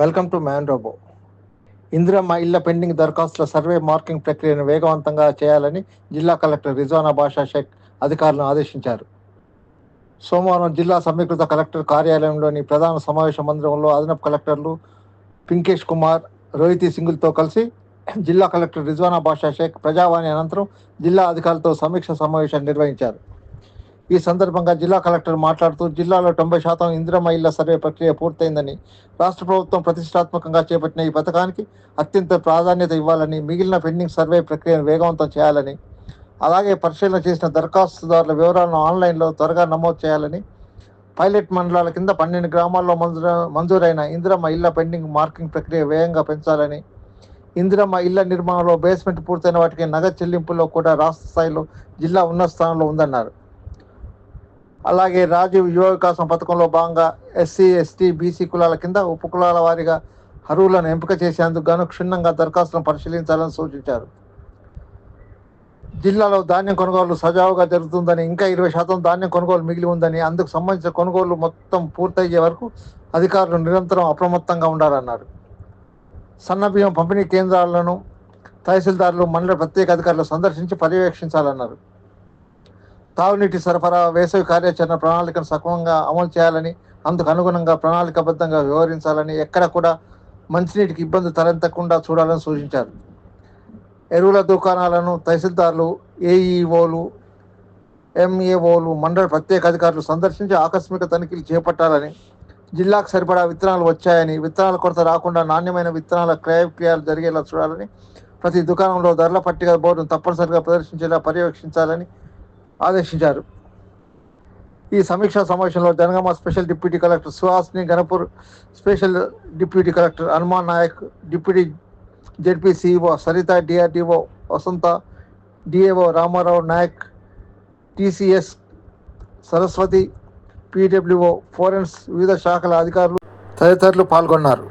Welcome to man robo Indiramma ఇళ్ళ pending దరఖాస్తుల survey marking ప్రక్రియను వేగవంతంగా చేయాలని జిల్లా కలెక్టర్ రిజ్వానా బాషా షేక్ అధికారులను ఆదేశించారు. సోమవారం జిల్లా సమీకృత కలెక్టర్ కార్యాలయంలోని ప్రధాన సమావేశ మందిరంలో అదనపు కలెక్టర్లు పింకేష్ కుమార్ రోహితి సింగుల్తో కలిసి జిల్లా కలెక్టర్ రిజ్వానా బాషా షేక్ ప్రజావాణి అనంతరం జిల్లా అధికారులతో సమీక్ష సమావేశాన్ని నిర్వహించారు. ఈ సందర్భంగా జిల్లా కలెక్టర్ మాట్లాడుతూ జిల్లాలో తొంభై శాతం ఇందిరమ్మ ఇళ్ళ సర్వే ప్రక్రియ పూర్తయిందని రాష్ట్ర ప్రభుత్వం ప్రతిష్టాత్మకంగా చేపట్టిన ఈ పథకానికి అత్యంత ప్రాధాన్యత ఇవ్వాలని మిగిలిన పెండింగ్ సర్వే ప్రక్రియను వేగవంతం చేయాలని అలాగే పరిశీలన చేసిన దరఖాస్తుదారుల వివరాలను ఆన్లైన్లో త్వరగా నమోదు చేయాలని పైలట్ మండలాల కింద పన్నెండు గ్రామాల్లో మంజూరు మంజూరైన ఇందిరమ్మ ఇళ్ళ పెండింగ్ మార్కింగ్ ప్రక్రియ వేగంగా పెంచాలని ఇందిరమ్మ ఇళ్ళ నిర్మాణంలో బేస్మెంట్ పూర్తయిన వాటికి నగదు చెల్లింపుల్లో కూడా రాష్ట్ర స్థాయిలో జిల్లా ఉన్న స్థానంలో ఉందన్నారు. అలాగే రాజీవ్ యువ వికాసం పథకంలో భాగంగా ఎస్సీ ఎస్టీ బీసీ కులాల కింద ఉప కులాల వారీగా అర్హులను ఎంపిక చేసేందుకు గాను క్షుణ్ణంగా దరఖాస్తులను పరిశీలించాలని సూచించారు. జిల్లాలో ధాన్యం కొనుగోలు సజావుగా జరుగుతుందని ఇంకా ఇరవై శాతం ధాన్యం కొనుగోలు మిగిలి ఉందని అందుకు సంబంధించిన కొనుగోలు మొత్తం పూర్తయ్యే వరకు అధికారులు నిరంతరం అప్రమత్తంగా ఉండాలన్నారు. సన్నబియ్యం పంపిణీ కేంద్రాలను తహసీల్దారులు మండల ప్రత్యేక అధికారులు సందర్శించి పర్యవేక్షించాలన్నారు. తాగునీటి సరఫరా వేసవి కార్యాచరణ ప్రణాళికను సక్రమంగా అమలు చేయాలని అందుకు అనుగుణంగా ప్రణాళికబద్ధంగా వ్యవహరించాలని ఎక్కడ కూడా మంచినీటికి ఇబ్బంది తలెత్తకుండా చూడాలని సూచించారు. ఎరువుల దుకాణాలను తహసీల్దార్లు ఏఈఓలు ఎంఏఓలు మండల ప్రత్యేక అధికారులు సందర్శించి ఆకస్మిక తనిఖీలు చేపట్టాలని జిల్లాకు సరిపడా విత్తనాలు వచ్చాయని విత్తనాల కొరత రాకుండా నాణ్యమైన విత్తనాల క్రయక్రియాలు జరిగేలా చూడాలని ప్రతి దుకాణంలో ధరల పట్టిక బోర్డును తప్పనిసరిగా ప్రదర్శించేలా పర్యవేక్షించాలని ఆదేశించారు. ఈ సమీక్షా సమావేశంలో Jangaon special deputy collector Suhasini Ganapur special deputy collector Hanuman Nayak deputy ZP CEO Saritha DRDO Vasantha DAO Ramarao Nayak TCS Saraswathi PWO Florence వివిధ శాఖల అధికారులు తదితరులు పాల్గొన్నారు.